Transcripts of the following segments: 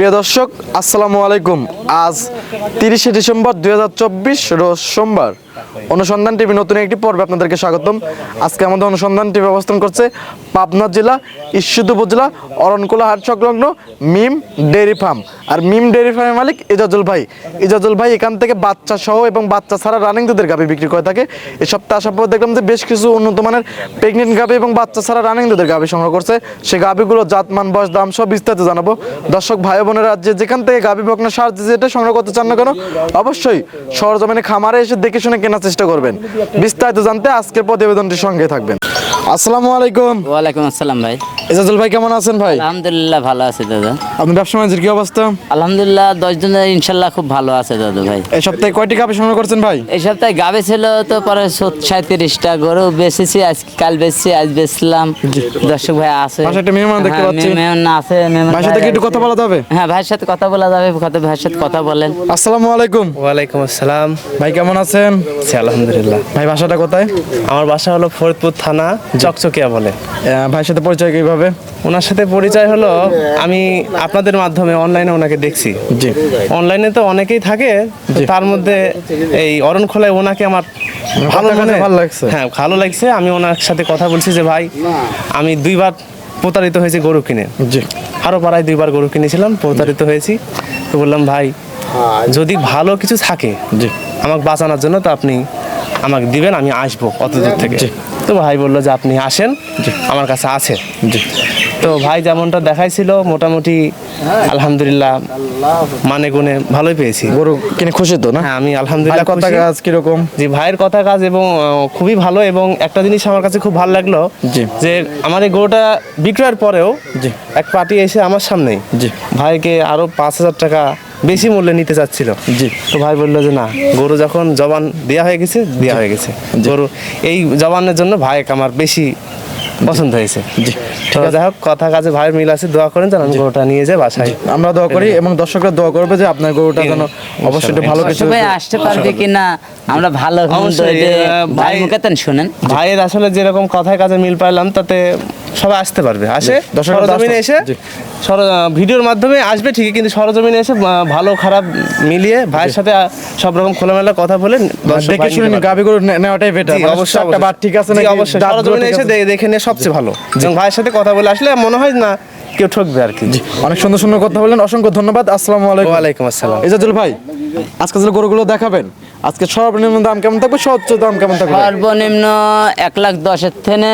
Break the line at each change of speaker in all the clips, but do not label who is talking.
প্রিয় দর্শক আসসালামু আলাইকুম। আজ তিরিশে ডিসেম্বর দু হাজার চব্বিশ রোজ সোমবার। অনুসন্ধান টিভি নতুন একটি পর্বে আপনাদেরকে স্বাগতম। আজকে আমাদের অনুসন্ধান টিভি অবস্থান করছে পাবনা জেলা, ঈশ্বরদী উপজেলা, অরণকুলা হাট সংলগ্ন মিম ডেয়ারি ফার্ম। আর মিম ডেয়ারি ফার্মের মালিক ইজাজুল ভাই। ইজাজুল ভাই, এখান থেকে বাচ্চা সহ এবং বাচ্চা ছাড়া রানিং দুধের গাভি বিক্রি করে থাকে। এ সপ্তাহে আসার পর দেখলাম যে বেশ কিছু উন্নত মানের প্রেগনেন্ট গাভি এবং বাচ্চা ছাড়া রানিং দুধের গাভি সংগ্রহ করছে। সেই গাভিগুলো জাতমান বয়স, দাম সব বিস্তারিত জানাব। দর্শক, ভাই বোনেরা, যে যেখান থেকে গাভি বকনা সার যেটা সংগ্রহ করতে চান না কেন, অবশ্যই সরজমিনে খামারে এসে দেখে শুনে কেনার চেষ্টা করবেন। বিস্তারিত জানতে আজকের প্রতিবেদনটির সঙ্গে থাকবেন। আসসালামু আলাইকুম।
ওয়ালাইকুম আসসালাম ভাই।
এজাজুল ভাই কেমন আছেন ভাই?
আলহামদুলিল্লাহ ভালো আছে দাদা।
আপনার ব্যবসা বাণিজ্যের কি অবস্থা?
আলহামদুলিল্লাহ দশ জনের ইনশাল্লাহ খুব ভালো আছে দাদু ভাই।
এই সপ্তাহে কয়টি গাভি সংগ্রহ করছেন ভাই?
এই সপ্তাহে গাবে ছিল তো পরে সাঁত্রিশটা গরু বেচেছি আজ কাল বেচছি আজ বেচলাম। দর্শক ভাই আছে।
একটা মেহমান দেখতে
হ্যাঁ,
পাচ্ছি।
মেহমান আছে মেহমান
ভাইয়ের সাথে কি একটু কথা বলা যাবে?
হ্যাঁ ভাইয়ের সাথে কথা বলা যাবে কত ভাইয়ের সাথে কথা বলেন।
আসসালামু আলাইকুম।
ওয়ালাইকুম আসসালাম।
ভাই কেমন আছেন?
আলহামদুলিল্লাহ।
ভাই বাসাটা কোথায়?
আমার বাসা হলো ফরিদপুর থানা চকচকিয়া বলে।
ভাইয়ের সাথে পরিচয় কীভাবে?
ওনার সাথে পরিচয় হলো আমি আপনাদের মাধ্যমে অনলাইনে ওনাকে দেখছি।
জি।
অনলাইনে তো অনেকেই থাকে তার মধ্যে এই অরণ খোলায় ওনাকে আমার ভালো মনে
ভালো লাগছে?
হ্যাঁ ভালো লাগছে। আমি ওনার সাথে কথা বলছি যে ভাই আমি দুইবার প্রতারিত হয়েছি গরু কিনে।
জি।
আরও পাড়ায় দুইবার গরু কিনেছিলাম প্রতারিত হয়েছি। তো বললাম ভাই যদি ভালো কিছু থাকে
জি।
আমাকে বাঁচানোর জন্য তো আপনি আমাকে দিবেন আমি আসব অত দূর থেকে। তো ভাই বলল যে আপনি আসেন আমার কাছে আছে। তো ভাই যেমনটা দেখাইছিল মোটামুটি আলহামদুলিল্লাহ মানে গুণে ভালোই পেয়েছি।
গরু কিনে খুশি তো না?
হ্যাঁ আমি আলহামদুলিল্লাহ
কথা কাজ কীরকম?
যে ভাইয়ের কথা কাজ এবং খুবই ভালো এবং একটা জিনিস আমার কাছে খুব ভালো লাগল। যে আমার এই গরুটা বিক্রয়ের পরেও। এক পার্টি এসে আমার সামনেই। ভাইকে আরও পাঁচ হাজার টাকা বেশি মূল্যে নিতে চাচ্ছিল।
জি।
তো ভাই বলল যে না গরু যখন জবান দেওয়া হয়ে গেছে দেওয়া হয়ে গেছে। গরু এই জবানের জন্য ভাই আমার বেশি পছন্দ হয়েছে।
জি।
ঠিক আছে যাই হোক কথা কাজে ভাইয়ের মিল আছে দোয়া করেন যেন গরুটা নিয়ে যাই বাসায়।
আমরা দোয়া করি এবং দর্শকরা দোয়া করবে যে আপনার গরুটা যেন অবশ্যই ভালো কিছু
সবাই আসতে পারবে কিনা আমরা ভালো ভাই
ভাই-
মুখে শুনেন।
ভাইয়ের আসলে যেরকম কথায় কাজে মিল পাইলাম তাতে সবাই আসতে পারবে। আসে সরজমিনে এসে ভিডিওর মাধ্যমে আসবে ঠিকই কিন্তু সরজমিনে এসে ভালো খারাপ মিলিয়ে ভাইয়ের সাথে সব রকম খোলামেলা কথা বলে
দেখে শুনে গাবি গরু নেওয়াটাই বেটার
জি, অবশ্যই
একটা বার ঠিক আছে নাকি?
অবশ্যই। সরজমিনে এসে দেখে নিয়ে সবচেয়ে ভালো। এবং ভাইয়ের সাথে কথা বলে আসলে মনে হয় না কেউ ঠকবে আর কি।
অনেক সুন্দর সুন্দর কথা বললেন। অসংখ্য ধন্যবাদ। আসসালামু আলাইকুম।
ওয়ালাইকুম আসসালাম।
ইজাজুল ভাই আজকে যে গরুগুলো দেখাবেন আজকে সর্বনিম্ন দাম কেমন থাকবে? সর্বোচ্চ দাম কেমন থাকবে?
সর্বনিম্ন এক লাখ দশের থেকে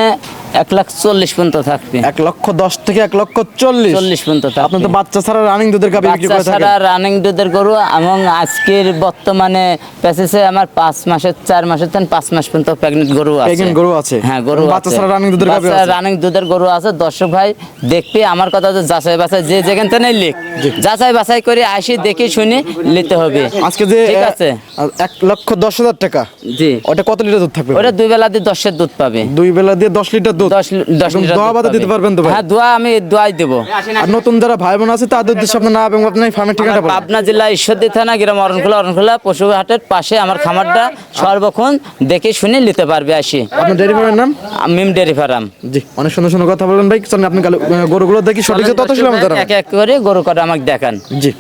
এক লাখ চল্লিশ পর্যন্ত থাকবে।
এক লক্ষ দশ থেকে এক লক্ষ চল্লিশ।
চল্লিশ পর্যন্ত
আপনি তো বাচ্চা ছাড়া রানিং দুধের গাবি বিক্রি করে
ছাড়া রানিং দুধের গরু এবং আজকের বর্তমানে প্যাসেজে আমার পাঁচ মাসের চার মাসের থেকে পাঁচ মাস পর্যন্ত প্রেগনেন্ট গরু আছে।
Pregnant গরু আছে?
হ্যাঁ গরু
বাচ্চা ছাড়া running দুধের গাভী আছে?
running দুধের গরু আছে। দর্শক ভাই দেখবি আমার কথা তো যাচাই বাছাই যে যেখান থেকে লিখ। যাচাই বাছাই করে আসি দেখে শুনি নিতে হবে।
আজকে যে
ঠিক আছে?
এক লক্ষ দশ হাজার টাকা।
জি।
ওটা কত লিটার দুধ থাকবে?
ওটা দুই বেলা দিয়ে দশের দুধ পাবে।
দুই বেলা দিয়ে দশ লিটার দুধ। দোয়া দিতে পারবেন তো ভাই?
হ্যাঁ দোয়া আমি দোয়াই দেবো।
আর নতুন যারা ভাই বোন আছে তাদের উদ্দেশ্যে আপনার নাম এবং আপনার ফার্মের ঠিকানা বলুন।
পাবনা জেলা ঈশ্বরদী থানা গ্রাম অরণখোলা অরণখোলা পশুহাটের পাশে আমার খামারটা সর্বক্ষণ দেখে শুনে নিতে পারবে আসি।
আপনার ডেয়ারি ফার্মের নাম?
মিম ডেয়ারি ফার্ম।
জি অনেক সুন্দর সুন্দর কথা ভাই। চলেন আপনি গরুগুলো দেখি সঠিক যে তত ছিল আমাদের
এক এক করে গরু কটা আমাকে দেখান।
জি।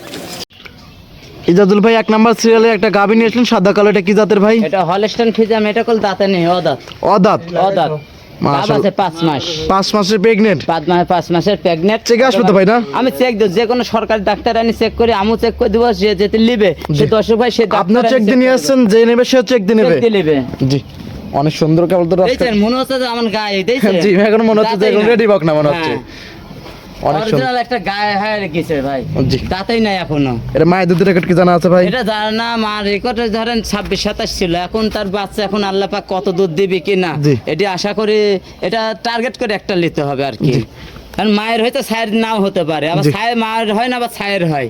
ইজাদুল ভাই এক নাম্বার সিরিয়ালে একটা গাভি নিয়ে আসলেন সাদা কালো এটা কি জাতের ভাই?
এটা হলস্টাইন ফিজাম এটা কল দাঁতে নেই অদাঁত।
অদাত।
অদাঁত। গাব পাঁচ মাস।
পাঁচ মাসের প্রেগনেন্ট
পাঁচ মাস পাঁচ মাসের প্রেগনেন্ট
চেকে আসবে তো ভাই না?
আমি চেক দেব যে কোনো সরকারি ডাক্তার আনি চেক করে আমু চেক করে দিব যে যেতে লিবে সে দর্শক ভাই সে
আপনার চেক দিয়ে নিয়ে আসছেন যে নেবে সে চেক দিয়ে নেবে। জি। অনেক সুন্দর তো
মনে হচ্ছে যে আমার গায়ে
জি এখন মনে হচ্ছে যে। রেডি বক না মনে হচ্ছে। অনেক
অরিজিনাল একটা গায়ে হয়ে রেখেছে ভাই। তাতেই নাই এখনও।
এটা মায়ের দুধের রেকর্ড কি জানা আছে ভাই?
এটা জানা মা রেকর্ডে ধরেন ছাব্বিশ সাতাশ ছিল। এখন তার বাচ্চা এখন আল্লাহ পাক কত দুধ দিবে
কিনা?
এটি আশা করি এটা টার্গেট করে একটা নিতে হবে আর কি। কারণ মায়ের হয়তো ছায়ের নাও হতে পারে আবার। মায়ের হয় না আবার ছায়ের হয়।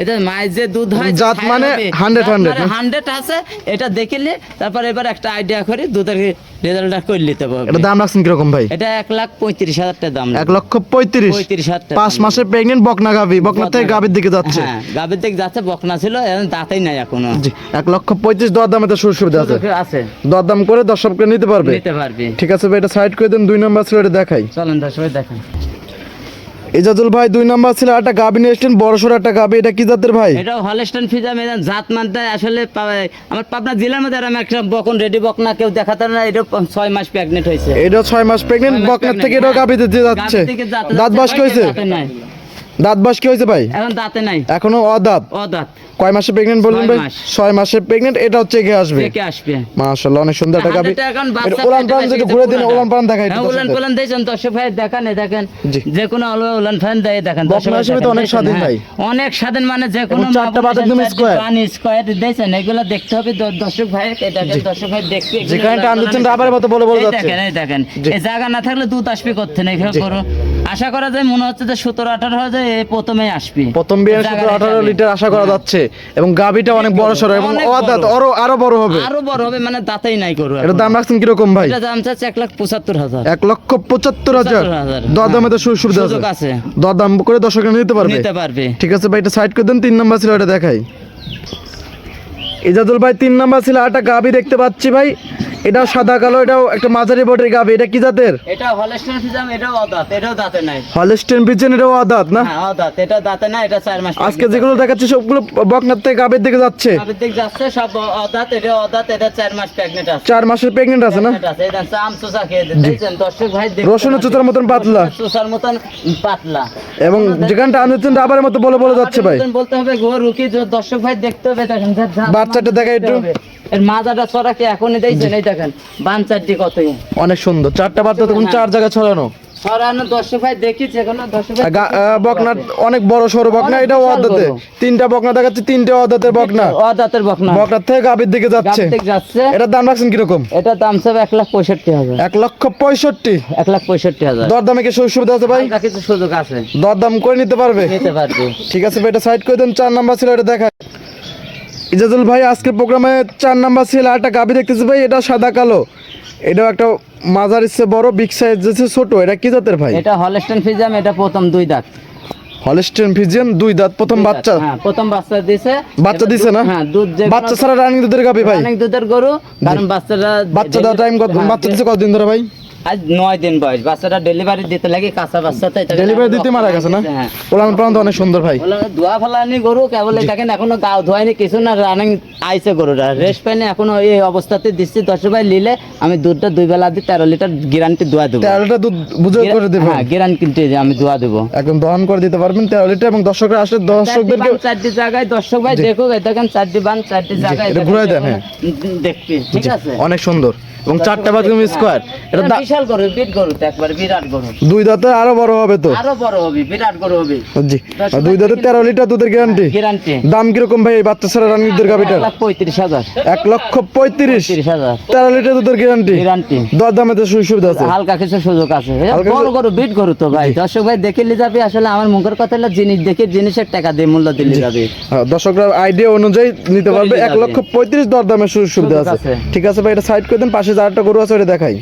এটা মায়ের যে দুধ হয়
জাত মানে 100 100 না?
হান্ড্রেড আছে এটা দেখিলে তারপর এবার একটা আইডিয়া করে দুধের রেজাল্টটা করে নিতে পারবে
এটা দাম রাখছেন কীরকম ভাই?
এটা এক লাখ পঁয়ত্রিশ হাজার টাকা দাম
এক লক্ষ পঁয়ত্রিশ?
পঁয়ত্রিশ হাজার টাকা
পাঁচ মাসের প্রেগনেন্ট বকনা গাভি। বকনা থেকে গাভির দিকে যাচ্ছে।
হ্যাঁ গাভীর দিক যাচ্ছে বকনা ছিল এখন দাঁতেই নাই এখনও।
জি এক লক্ষ পঁয়ত্রিশ দর দামে তো সুযোগ সুবিধা আছে।
আছে।
দর দাম করে দর্শককে নিতে পারবে।
নিতে পারবি।
ঠিক আছে ভাই এটা সাইড করে দেন দুই নম্বর ছিল এটা দেখাই।
চলেন দর্শক দেখেন।
ইজাজুল ভাই দুই নাম্বার ছিল একটা গাবি নিয়ে এসছেন বড় সড়ো একটা গাবি। এটা কি জাতের ভাই?
এটা হলস্টন ফিজাম মেদান জাত মানতে আসলে আমার পাবনা জেলার মধ্যে আমি একটা বকন রেডি বকনা কেউ দেখাতে না এটা ছয় মাস প্রেগনেন্ট হয়েছে।
এটা ছয় মাস প্রেগনেন্ট
বকনা
বকনার থেকে এটা
হ্যাঁ।
গাবি দিতে যাচ্ছে। দাঁত বাস কি হয়েছে?
দাঁত
বাস কি হয়েছে ভাই?
এখন দাঁতে নাই।
এখনও অদাঁত।
ও দাঁত
কয় মাসে প্রেগনেন্ট বললেন ভাই। ছয় মাসে প্রেগনেন্ট এটা হচ্ছে এগিয়ে আসবে
থেকে আসবে
মাশাআল্লাহ অনেক সুন্দর একটা গাবি
হাতেটা এখন বাচ্চা পেটে
পালান
বসে
ঘুরে দিন। উলান পালান দেখাই
হ্যাঁ, উলান পালান দিয়েছেন দর্শক ভাই দেখান দেখেন যে কোনো আলো উলান ফ্যান দেয় দেখেন দর্শক ভাই
তো অনেক স্বাধীন
হ্যাঁ।
ভাই।
অনেক স্বাধীন মানে যে কোনো
চারটা বাট একদম square।
স্কোয়ার দিয়েছেন এগুলো দেখতে হবে দর্শক ভাই দেখেন দর্শক ভাই দেখতে
যেখানে টান দিচ্ছেন রাবারের মতো বলে বলে যাচ্ছে।
দেখেন এই দেখেন এই জায়গা না থাকলে দুধ আসবে করতে না এখানে করো আশা করা যায় মনে হচ্ছে যে সতেরো আঠারো হাজার এই প্রথমেই আসবে
প্রথম বিয়ে
জায়গা
সতেরো আঠারো
হিসাবে।
লিটার আশা করা যাচ্ছে এবং গাবিটা অনেক বড় সড়ো এবং অদাত আরও আরও বড় হবে।
আরও বড় হবে মানে দাঁতেই নাই করো
এটা দাম রাখছেন কীরকম ভাই?
এটা দাম চাচ্ছে এক লাখ পঁচাত্তর হাজার।
এক লক্ষ পঁচাত্তর হাজার।
75,000
দর তো সুযোগ সুবিধা
সুযোগ
আছে। দদাম করে দর্শক নিতে পারবে।
নিতে পারবে।
ঠিক আছে ভাই এটা সাইড করে দেন তিন নাম্বার ছিল এটা দেখাই। ইজাদুল ভাই তিন নাম্বার ছিল একটা গাবি দেখতে পাচ্ছি ভাই। এটাও সাদা কালো এটাও একটা মাঝারি বটের গাবি এটা কি জাতের?
এটা হলস্টাইন ফিজাম এটাও অদাঁত এটাও দাঁতে নাই।
হলস্টেন পিচেন এটাও আদাত না?
হ্যাঁ অদাঁত এটা দাঁতে নাই এটা চার মাস
আজকে যেগুলো দেখাচ্ছি সবগুলো বকনার থেকে গাবির দিকে যাচ্ছে।
গাভীর দিক যাচ্ছে সব অদাঁত এটা অদাঁত এটা চার মাস প্রেগনেন্ট আছে।
চার মাসের প্রেগনেন্ট আছে না?
আছে দেখেন আম চুষা খেয়ে দিয়ে দেখছেন দর্শক ভাই দেখতে
রসুনের
পাবে।
চুতার মতন পাতলা।
চুষার মতন পাতলা।
এবং যেখানে টান দিচ্ছেন রাবারের মতো বলে বলে যাচ্ছে ভাই।
বলতে হবে গো রুকি দর্শক ভাই দেখতে হবে দেখেন
বাচ্চাটা দেখাই একটু।
এর মাজাটা ছড়া কি এখনই দিয়েছেন এই দেখেন বান চারটি কতই।
অনেক সুন্দর চারটা বাচ্চা তখন চার জায়গায় ছড়ানো।
ছড়ানো দর্শক ভাই দেখি কোনো দর্শক ভাই
আর গা- আহ, বকনার অনেক বড় সড়ো বকনা
অনেক
অদাতে তিনটা বকনা দেখাচ্ছে তিনটে অদাতের বকনা।
অদাঁতের বকনা।
বকনার থেকে গাবির দিকে যাচ্ছে।
যাচ্ছে।
এটার দাম রাখছেন কীরকম?
এটা দাম সব এক লাখ পঁয়ষট্টি হাজার।
এক লক্ষ পঁয়ষট্টি।
এক লাখ পঁয়ষট্টি হাজার।
দর কি সুযোগ সুবিধা আছে ভাই?
হালকা কিছু সুযোগ আছে।
দর করে নিতে পারবে?
নিতে পারবে।
ঠিক আছে এটা সাইড করে দেন চার নাম্বার ছিল এটা দেখায়। ইজাজুল ভাই আজকের প্রোগ্রামে চার নাম্বার ছিল একটা গাবি দেখতেছি ভাই এটা সাদা কালো। এটাও একটা মাজার ইচ্ছে বড় বিগ সাইজ আছে ছোট এটা কি জাতের ভাই?
এটা হলস্টেন ফিজাম এটা প্রথম দুই দাঁত।
হলস্টেন ফিজিয়ান দুই দাঁত প্রথম বাচ্চা?
হ্যাঁ প্রথম বাচ্চা দিছে।
বাচ্চা দিছে না?
হ্যাঁ দুধ যে
বাচ্চা ছাড়া রানিং দুধের গাবি ভাই?
অনেক দুধের গরু কারণ বাচ্চাটা
বাচ্চা টাইম কত
হ্যাঁ,
বাচ্চা দিচ্ছে কতদিন ধরে ভাই?
আজ নয় দিন বয়স। বাচ্চাটা ডেলিভারি দিতে লাগে কাঁচা বাচ্চা তাই
ডেলিভারি দিতে মারা গেছে না?
হ্যাঁ।
ওলান প্রান্ত অনেক সুন্দর ভাই।
ধোয়া ফেলানি গরু কেবল দেখেন এখনও ধোয়াইনি কিছু না রানিং আইছে গরুটা। রেস্ট পাইনি এখনও এই অবস্থাতে দিচ্ছি। দশ ভাই নিলে আমি দুধটা দুই বেলা দিয়ে তেরো লিটার গ্যারান্টি দোয়া দেবো।
তেরো লিটার দুধ বুঝে করে দেবেন
হ্যাঁ গ্যারান্টি আমি দোয়া দেবো।
একদম দহন করে দিতে পারবেন তেরো লিটার এবং দর্শকরা আসলে দর্শকদেরকে
চারটি জায়গায় দর্শক ভাই দেখুক এই দেখেন চারটি বান চারটি জায়গায়
ঘুরাই দেন, হ্যাঁ।
দেখবি ঠিক আছে?
অনেক সুন্দর। এবং চারটা বাথরুম স্কোয়ার এটা
বিশাল গরু বিট গরু তো একবার বিরাট গরু।
দুই দাঁতে আরও বড় হবে তো?
আরও বড় হবে বিরাট গরু হবে।
জি। দুই দাঁতে তেরো লিটার দুধের গ্যারান্টি
গ্যারান্টি
দাম ভাই এই বাচ্চা ছাড়া গাবিটার লক্ষ পঁয়ত্রিশ।
তিরিশ হাজার।
তেরো লিটার দুধের গ্যারান্টি
গ্যারান্টি
দর দামে তো সুবিধা আছে।
হালকা কিছু সুযোগ আছে। বড় গরু বিট গরু তো ভাই। দর্শক ভাই দেখে নিয়ে যাবে। আসলে আমার মুখের কথা হলো জিনিস দেখে জিনিসের টাকা দিয়ে মূল্য দিলে যাবে।
হ্যাঁ, দর্শকরা আইডিয়া অনুযায়ী নিতে পারবে। এক লক্ষ পঁয়ত্রিশ দর দামের সুযোগ সুবিধা আছে। ঠিক আছে ভাই এটা সাইড করে দেন পাশে যার একটা গরু আছে ওটা দেখাই।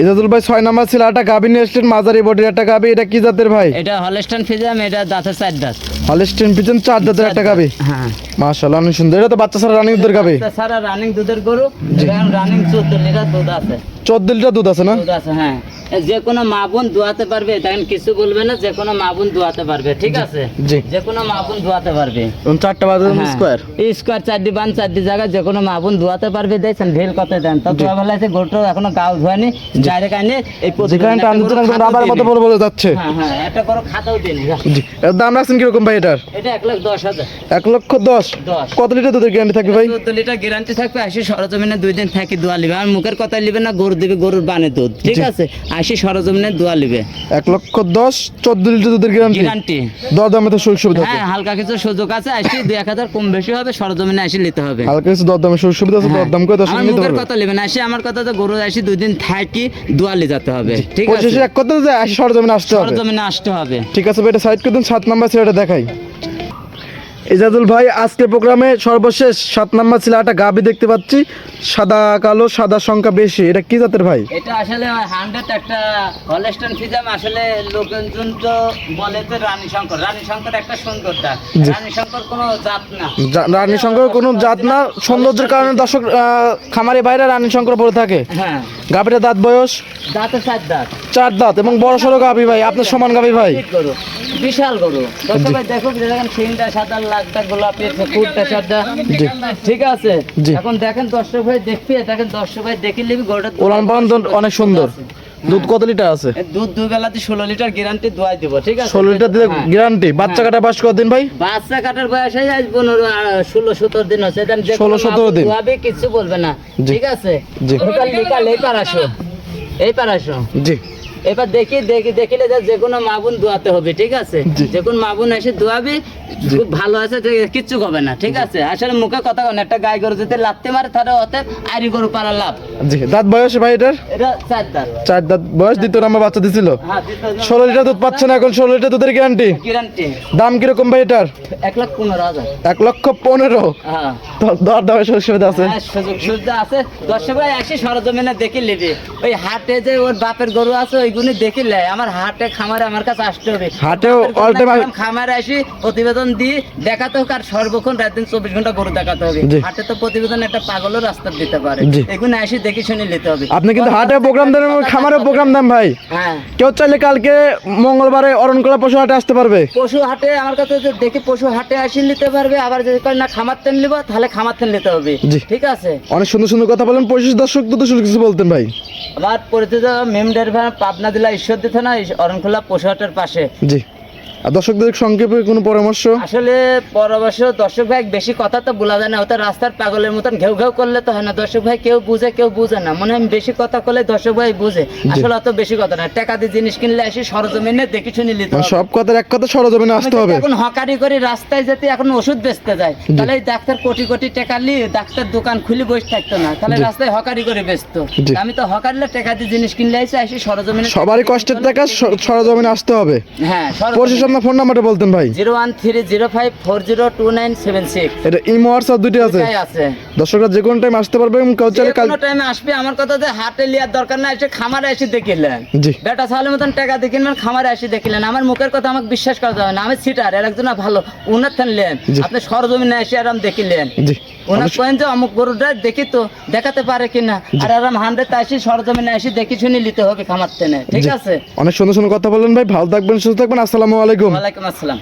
ইজাদুল ভাই ছয় নাম্বার ছিল একটা গাবি নিয়ে এসছেন মাঝারি বডির একটা গাবি এটা কি জাতের ভাই?
এটা হলস্টেন ফিজাম এটা দাঁতের চার দাঁত।
হলস্টেন ফিজাম চার দাঁতের একটা গাবি
হ্যাঁ।
মাশাআল্লাহ অনেক সুন্দর। এটা তো বাচ্চা সারা রানিং দুধের গাবি
সারা রানিং দুধের গরু রানিং চোদ্দ লিটার দুধ আছে।
চোদ্দ লিটার দুধ আছে না?
দুধ আছে হ্যাঁ। যে কোনো মা বোন দোয়াতে পারবে দেখেন কিছু বলবে না যে কোনো মা বোন দোয়াতে পারবে ঠিক আছে? যে কোনো মা বোন দোয়াতে পারবে।
চারটা
হ্যাঁ।
স্কোয়ার
এই স্কোয়ার চারটি বান চারটি জায়গায় যে কোনো মা বোন ধোয়াতে পারবে দেখছেন ঢেল কত দেন। তো ধোয়া বেলা আছে গরুটাও এখনও গাও ধোয়ানি ডাইরেক্ট আইনে এই
যেখানে টান একদম রাবার মতো বলে বলে যাচ্ছে।
হ্যাঁ হ্যাঁ একটা করো খাতাও দিন
এর দাম রাখছেন কীরকম ভাই এটার?
এটা এক লাখ দশ হাজার।
এক লক্ষ দশ।
দশ।
কত লিটার দুধের গ্যারান্টি থাকবে ভাই?
চোদ্দ লিটার গ্যারান্টি থাকবে আসি সরজমিনে দুই দিন থাকি দোয়া লিবে। আর মুখের কথা লিবে না গরু দিবে গরুর বানে দুধ ঠিক আছে? আসি সরজমিনে দোয়া লিবে।
এক লক্ষ দশ চোদ্দ লিটার দুধের গ্যারান্টি
গ্যারান্টি
দর দামে তো সুযোগ সুবিধা
হ্যাঁ হালকা কিছু সুযোগ আছে আসি দুই এক হাজার কম বেশি হবে সরজমিনে আসি নিতে হবে।
হালকা কিছু দর দামে সুযোগ সুবিধা আছে দর দাম করে
আমার
নিতে
মুখের কথা লিবে না আসি আমার কথা তো গরু আসি দুই দিন থাকি দোয়ালি যেতে হবে ঠিক আছে?
এক কথা যে আশি সরজমিনে আসতে হবে।
সরজমিনে আসতে হবে।
ঠিক আছে ভাই এটা সাইড করে দিন সাত নাম্বার ছেলেটা দেখাই। ইজাদুল ভাই আজকে প্রোগ্রামে সর্বশেষ সাত নাম্বার ছিল একটা গাবি দেখতে পাচ্ছি। সাদা কালো সাদা সংখ্যা বেশি। এটা কি জাতের ভাই?
এটা আসলে হান্ড্রেড একটা হলস্টন ফিজাম আসলে লোকজন তো বলে যে রানী শঙ্কর। রানী শঙ্কর একটা সুন্দর রানী শঙ্কর কোনো জাত না।
রানী শঙ্কর কোনো জাত না। সৌন্দর্যের কারণে দর্শক খামারি বাইরে রানী শঙ্কর পড়ে থাকে।
হ্যাঁ।
গাভীটা দাঁত বয়স?
দাঁতে চার দাঁত।
চার দাঁত এবং বড় সড়ো গাভী ভাই আপনার সমান গাভী ভাই?
বিশাল গরু দর্শক ভাই দেখো দেখেন সিংটা সাদা লাখটা গোলাপি কুটটা সাদা। ঠিক আছে? এখন দেখেন দর্শক ভাই দেখবি দেখেন দর্শক ভাই দেখে নিবি গরুটা
ওলান পালান অনেক সুন্দর। দুধ কত লিটার আছে?
দুধ দুই বেলাতে ষোলো লিটার গ্যারান্টি দোয়াই দেবো ঠিক আছে?
ষোলো লিটার দিলে। গ্যারান্টি বাচ্চা কাটার বাস দিন ভাই?
বাচ্চা কাটার বয়স হয়ে যায় পনেরো ষোলো সতেরো দিন হচ্ছে। ষোলো যে
16
কোনো
17 দিন।
দোয়াবে কিছু বলবে না ঠিক আছে?
জি।
এই পার আসো এই পার আসো।
জি।
এবার দেখি দেখি দেখিলে যে যে কোনো মাবুন দোয়াতে হবে ঠিক আছে। যে কোনো মাবুন এসে দোয়াবি খুব ভালো আছে কিচ্ছু হবে না ঠিক আছে? আসলে মুখে কথা কন একটা গাই গরু যদি লাত্তে মারে তাহলে অতে আরি গরু পারা লাভ।
জি দাঁত বয়স ভাই এটার?
এটা চার দাঁত।
চার দাঁত বয়স দ্বিতীয় নাম্বার বাচ্চা দিছিল?
হ্যাঁ
ষোলো লিটার দুধ পাচ্ছে না এখন ষোলো লিটার দুধের গ্যারান্টি
গ্যারান্টি
দাম কীরকম ভাই এটার?
এক লাখ পনেরো হাজার।
এক লক্ষ পনেরো?
হ্যাঁ।
তো- দর দামের সুযোগ সুবিধা আছে?
হ্যাঁ, সুযোগ সুবিধা আছে। দর্শক ভাই আসি সরজমিনে দেখে নিবি ওই হাটে যে ওর বাপের গরু আছে ওইগুলি দেখে লাই আমার হাটে খামারে আমার কাছে আসতে হবে।
হাটেও
খামারে আসি প্রতিবেদন দিই দেখাতে হোক আর সর্বক্ষণ রাত দিন চব্বিশ ঘণ্টা গরু দেখাতে হবে। হাটে তো প্রতিবেদন একটা পাগলও রাস্তা দিতে পারে। এগুলো আসি দেখে শুনে নিতে হবে।
আপনি কিন্তু হাটে প্রোগ্রাম দেন খামারে প্রোগ্রাম দেন ভাই।
হ্যাঁ।
কেউ চাইলে কালকে মঙ্গলবারে অরণকলা পশু হাটে আসতে পারবে।
পশু হাটে আমার কাছে যে দেখি পশু হাটে আসি নিতে পারবে আবার যদি কয় না খামার তেল নিব তাহলে খামার তেল নিতে হবে। ঠিক আছে?
অনেক সুন্দর সুন্দর কথা বলেন। পঁচিশ দর্শক কিছু বলতেন ভাই।
আমার পরিচিত মেম ড্রাইভার পাবনা জেলা ঈশ্বরদী থানা অরণখোলা পশুহাটের পাশে।
জি। আর দর্শকদের সংক্ষেপে কোনো পরামর্শ?
আসলে পরামর্শ দর্শক ভাই বেশি কথা তো বলা যায় না। ওটা রাস্তার পাগলের মতন ঘেউ ঘেউ করলে তো হয় না। দর্শক ভাই কেউ বুঝে কেউ বুঝে না। মনে হয় আমি বেশি কথা করলে দর্শক ভাই বুঝে। আসলে অত বেশি কথা না। টাকা দিয়ে জিনিস কিনলে আসি সরজমিনে দেখে শুনে নিতে
মানে সব কথার এক কথা সরজমিনে আসতে হবে।
এখন হকারি করে রাস্তায় যেতে এখন ওষুধ বেচতে যায় তাহলে ডাক্তার কোটি কোটি টাকা নিয়ে ডাক্তার দোকান খুলে বসে থাকতো না। তাহলে রাস্তায় হকারি করে বেচতো। আমি তো হকারিলে টাকা দিয়ে জিনিস কিনলে আসি আসি সরজমিনে
সবারই কষ্টের টাকা সরজমিনে আসতে হবে।
হ্যাঁ
পরিশেষ আপনার ফোন নাম্বারটা বলতেন ভাই।
Zero one three zero five four zero two nine seven six.
এটা ইমো হোয়াটসঅ্যাপ দুটি আছে।
আছে।
দর্শকরা যে কোনো টাইম আসতে পারবে কেউ চাইলে কাল
টাইমে আসবে আমার কথা যে হাটে লিয়ার দরকার না এসে খামারে এসে দেখিলেন।
জি।
বেটা ছাগলের মতন টাকা দেখিলেন খামারে এসে দেখিলেন। আমার মুখের কথা আমাকে বিশ্বাস করা যাবে না। আমি সিটার এর একজন ভালো উনার থানলেন। আপনি সরজমিনে এসে আরাম দেখিলেন।
জি।
ওনার যে অমুক গরুটা দেখি তো দেখাতে পারে কিনা। আর আরাম হান্ড্রেড আসি সরজমিনে আসি দেখি শুনি নিতে হবে খামার তেনে ঠিক আছে?
অনেক সুন্দর সুন্দর কথা বললেন ভাই ভালো থাকবেন সুস্থ থাকবেন আসসালামু আলাইকুম।
ওয়ালাইকুম আসসালাম।